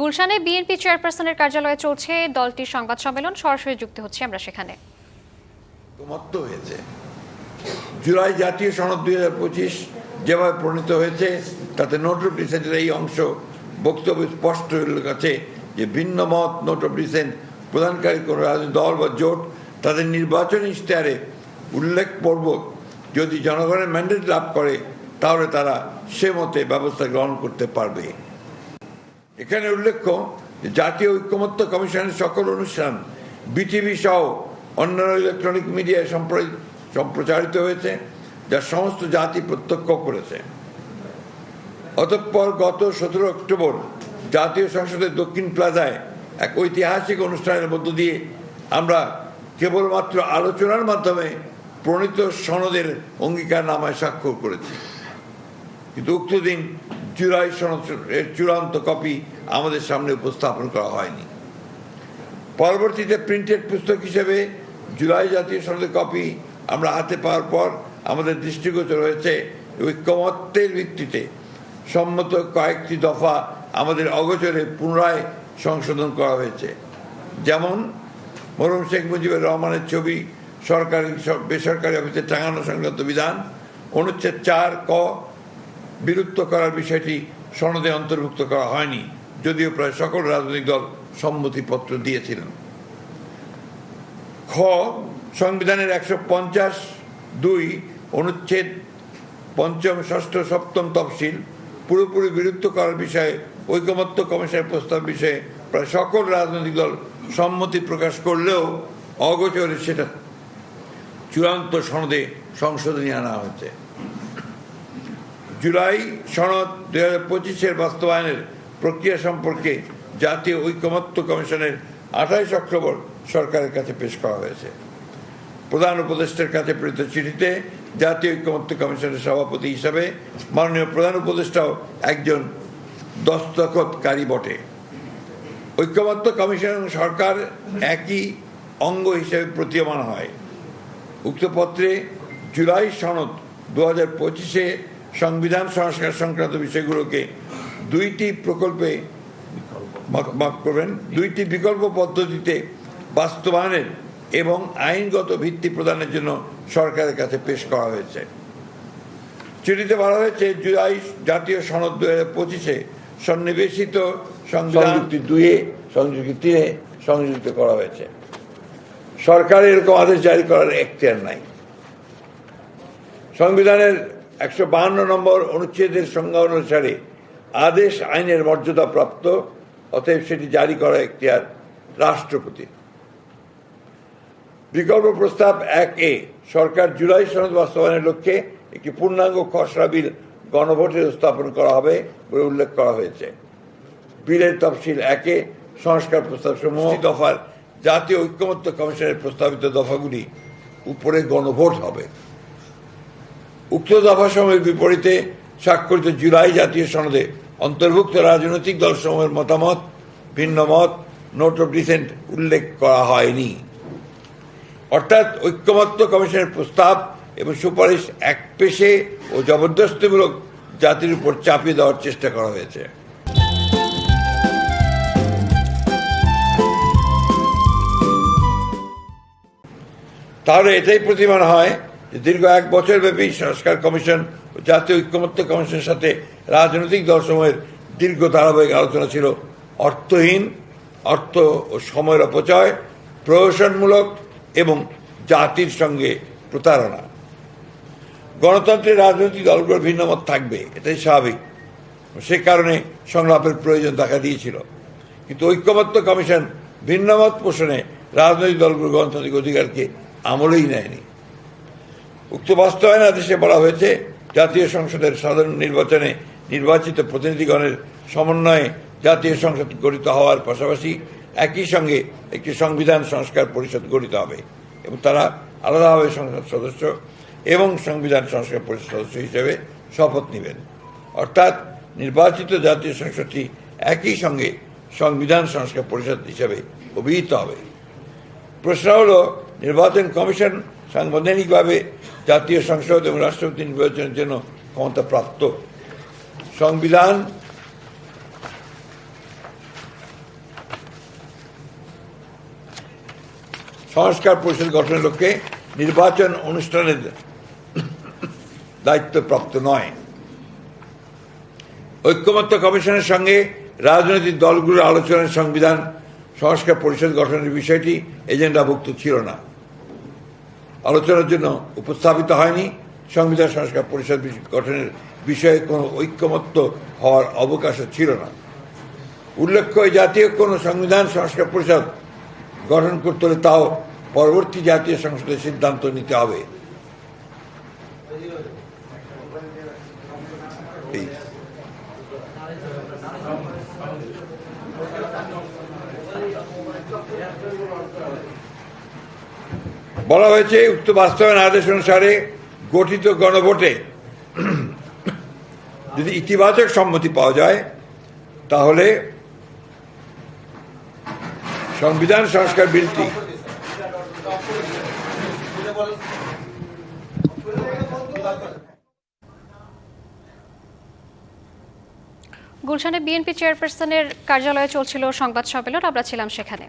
গুলশানে বিএনপি চেয়ারপারসনের কার্যালয়ে চলছে দলটির সংবাদ সম্মেলন। সরাসরি যুক্ত হচ্ছে আমরা সেখানে। হয়েছে। জুলাই জাতীয় সনদ দুই হাজার পঁচিশ যেভাবে প্রণীত হয়েছে, তাতে নোট অফ ডিসেন্টের এই অংশ বক্তব্য স্পষ্ট হয়ে গেছে যে ভিন্ন মত নোট অফ ডিসেন্ট প্রদানকারী কোনো রাজনৈতিক দল বা জোট তাদের নির্বাচনী ইশতেহারে উল্লেখপূর্বক যদি জনগণের ম্যান্ডেট লাভ করে, তাহলে তারা সে মতে ব্যবস্থা গ্রহণ করতে পারবে। এখানে উল্লেখ্য জাতীয় ঐক্যমত্য কমিশনের সকল অনুষ্ঠান বিটিভি সহ অন্যান্য ইলেকট্রনিক মিডিয়ায় সম্প্র- সম্প্রচারিত হয়েছে, যা সমস্ত জাতি প্রত্যক্ষ করেছে। অতঃপর গত সতেরো অক্টোবর জাতীয় সংসদের দক্ষিণ প্লাজায় এক ঐতিহাসিক অনুষ্ঠানের মধ্য দিয়ে আমরা কেবলমাত্র আলোচনার মাধ্যমে প্রণীত সনদের অঙ্গীকার নামায় স্বাক্ষর করেছি। কিন্তু উক্ত দিন জুলাই সনদ এর চূড়ান্ত কপি আমাদের সামনে উপস্থাপন করা হয়নি। পরবর্তীতে প্রিন্টেড পুস্তক হিসেবে জুলাই জাতীয় সনদের কপি আমরা হাতে পাওয়ার পর আমাদের দৃষ্টিগোচর হয়েছে ঐক্যমত্যের ভিত্তিতে। সম্মত কয়েকটি দফা আমাদের অগোচরে পুনরায় সংশোধন করা হয়েছে। যেমন, মরহুম শেখ মুজিবুর রহমানের ছবি, সরকারি বেসরকারি অফিসে টাঙানো সংক্রান্ত বিধান, অনুচ্ছেদ চার ক বিলুপ্ত করার বিষয়টি সনদে অন্তর্ভুক্ত করা হয়নি, যদিও প্রায় সকল রাজনৈতিক দল সম্মতিপত্র দিয়েছিলেন। খ, সংবিধানের একশো পঞ্চাশ দুই অনুচ্ছেদ পঞ্চম, ষষ্ঠ, সপ্তম তফসিল পুরোপুরি বিলুপ্ত করার বিষয়ে ঐকমত্য কমিশনের প্রস্তাব বিষয়ে প্রায় সকল রাজনৈতিক দল সম্মতি প্রকাশ করলেও অগোচরে সেটা চূড়ান্ত সনদে সংশোধনী আনা হয়েছে। জুলাই সনদ দুই হাজার পঁচিশের বাস্তবায়নের প্রক্রিয়া সম্পর্কে জাতীয় ঐকমত্য কমিশনের আঠাইশ অক্টোবর সরকারের কাছে পেশ করা হয়েছে। প্রধান উপদেষ্টার কাছে প্রেরিত চিঠিতে জাতীয় ঐক্যমত্য কমিশনের সভাপতি হিসাবে মাননীয় প্রধান উপদেষ্টাও একজন দস্তখতকারী বটে। ঐক্যমত্য কমিশন সরকার একই অঙ্গ হিসেবে প্রতীয়মান হয়। উক্ত পত্রে জুলাই সনদ দু হাজার পঁচিশে সংবিধান সংস্কার সংক্রান্ত বিষয়গুলোকে দুইটি প্রকল্পে মাফ- করবেন। দুইটি বিকল্প পদ্ধতিতে বাস্তবায়নের এবং আইনগত ভিত্তি প্রদানের জন্য সরকারের কাছে পেশ করা হয়েছে। চিঠিতে বলা হয়েছে, জুলাই জাতীয় সনদ দু হাজার পঁচিশে সন্নিবেশিত সংযুক্তি দুয়ে সংযুক্তি তিনে সংযুক্ত করা হয়েছে। সরকারের এরকম আদেশ জারি করার এখতিয়ার নাই। সংবিধানের একশো বাহান্ন নম্বর অনুচ্ছেদের সংজ্ঞা অনুসারে আদেশ আইনের মর্যাদা প্রাপ্ত অতএব সেটি জারি করা এখতিয়ার রাষ্ট্রপতি বিকল্প প্রস্তাব এক এ সরকার জুলাই সনদ বাস্তবায়নের লক্ষ্যে একটি পূর্ণাঙ্গ খসড়া বিল গণভোটে স্থাপন করা হবে বলে উল্লেখ করা হয়েছে। বিলের তফসিল একে সংস্কার প্রস্তাব সমূহ দফার। জাতীয় ঐক্যমত্য কমিশনের প্রস্তাবিত দফাগুলি উপরে গণভোট হবে। উক্ত দফাসমূহের বিপরীতে স্বাক্ষরিত জুলাই জাতীয় সনদে অন্তর্ভুক্ত রাজনৈতিক দলসমূহের মতামত, ভিন্ন মত, নোট অফ ডিসেন্ট উল্লেখ করা হয়নি। অর্থাৎ ঐক্যমত্য কমিশনের প্রস্তাব এবং সুপারিশ এক পেশে ও জবরদস্তিমূলক জাতির উপর চাপিয়ে দেওয়ার চেষ্টা করা হয়েছে। তাহলে এটাই প্রতিমান হয় দীর্ঘ এক বছর ব্যাপী সংস্কার কমিশন জাতীয় ঐক্যমত্য কমিশনের সাথে রাজনৈতিক দলসমূহের দীর্ঘ ধারাবাহিক আলোচনা ছিল অর্থহীন, অর্থ ও সময়ের অপচয়, প্রহসনমূলক এবং জাতির সঙ্গে প্রতারণা। গণতন্ত্রের রাজনৈতিক দলগুলোর ভিন্নমত থাকবে, এটাই স্বাভাবিক। সে কারণে সংলাপের প্রয়োজন দেখা দিয়েছিল। কিন্তু ঐক্যমত্য কমিশন ভিন্নমত পোষণে রাজনৈতিক দলগুলোর গণতান্ত্রিক অধিকারকে আমলেই নেয়নি। উক্ত বাস্তবায়ন আদেশে বলা হয়েছে, জাতীয় সংসদের সাধারণ নির্বাচনে নির্বাচিত প্রতিনিধিগণের সমন্বয়ে জাতীয় সংসদ গঠিত হওয়ার পাশাপাশি একই সঙ্গে একটি সংবিধান সংস্কার পরিষদ গঠিত হবে এবং তারা আলাদাভাবে সংসদ সদস্য এবং সংবিধান সংস্কার পরিষদ সদস্য হিসেবে শপথ নেবেন। অর্থাৎ নির্বাচিত জাতীয় সংসদটি একই সঙ্গে সংবিধান সংস্কার পরিষদ হিসেবে অভিহিত হবে। প্রশ্ন হল, নির্বাচন কমিশন সাংবিধানিকভাবে জাতীয় সংসদ এবং রাষ্ট্রপতি নির্বাচনের জন্য ক্ষমতা প্রাপ্ত। সংবিধান সংস্কার পরিষদ গঠনের লক্ষ্যে নির্বাচন অনুষ্ঠানের দায়িত্বপ্রাপ্ত নয়। ঐক্যমত্য কমিশনের সঙ্গে রাজনৈতিক দলগুলোর আলোচনার সংবিধান সংস্কার পরিষদ গঠনের বিষয়টি এজেন্ডাভুক্ত ছিল না। আলোচনার জন্য উপস্থাপিত হয়নি। সংবিধান সংস্কার পরিষদ গঠনের বিষয়ে কোনো ঐক্যমত্য হওয়ার অবকাশও ছিল না। উল্লেখ্য জাতীয় কোনো সংবিধান সংস্কার পরিষদ গঠন করতে হলে তাও পরবর্তী জাতীয় সংসদের সিদ্ধান্ত নিতে হবে। বলা হয়েছে, উক্ত বাস্তবায়ন আদেশ অনুসারে গঠিত গণভোটে যদি ইতিবাচক সম্মতি পাওয়া যায়, তাহলে সংবিধান সংস্কার বিলটি গুলশানে বিএনপি চেয়ারপারসনের কার্যালয়ে চলছিল সংবাদ সম্মেলন, আমরা ছিলাম সেখানে।